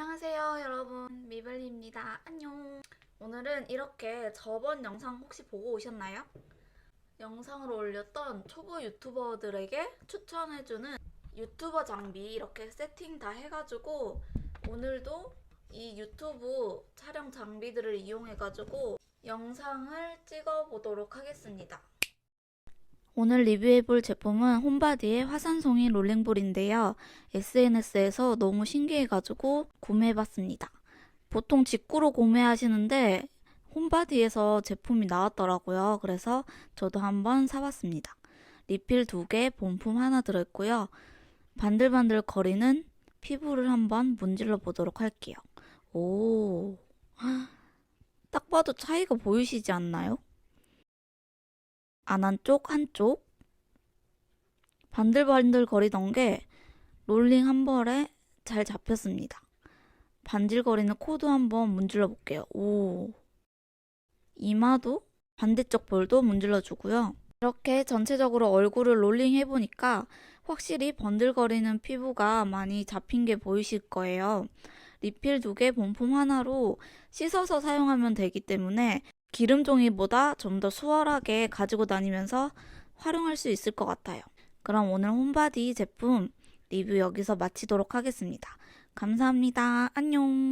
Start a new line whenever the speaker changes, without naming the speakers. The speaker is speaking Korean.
안녕하세요 여러분. 미블리입니다. 안녕. 오늘은 이렇게 저번 영상 혹시 보고 오셨나요? 영상을 올렸던 초보 유튜버들에게 추천해주는 유튜버 장비 이렇게 세팅 다 해가지고 오늘도 이 유튜브 촬영 장비들을 이용해가지고 영상을 찍어보도록 하겠습니다 오늘 리뷰해볼 제품은 홈바디의 화산송이 롤링볼인데요. SNS에서 너무 신기해가지고 구매해봤습니다. 보통 직구로 구매하시는데 홈바디에서 제품이 나왔더라고요. 그래서 저도 한번 사봤습니다. 리필 두 개, 본품 하나 들어있고요. 반들반들 거리는 피부를 한번 문질러 보도록 할게요. 오, 딱 봐도 차이가 보이시지 않나요? 안 한쪽 한쪽 반들반들 거리던 게 롤링 한 벌에 잘 잡혔습니다. 반질거리는 코도 한번 문질러 볼게요. 오 이마도 반대쪽 볼도 문질러 주고요. 이렇게 전체적으로 얼굴을 롤링 해보니까 확실히 번들거리는 피부가 많이 잡힌 게 보이실 거예요. 리필 두 개, 본품 하나로 씻어서 사용하면 되기 때문에 기름 종이보다 좀 더 수월하게 가지고 다니면서 활용할 수 있을 것 같아요. 그럼 오늘 홈바디 제품 리뷰 여기서 마치도록 하겠습니다. 감사합니다. 안녕.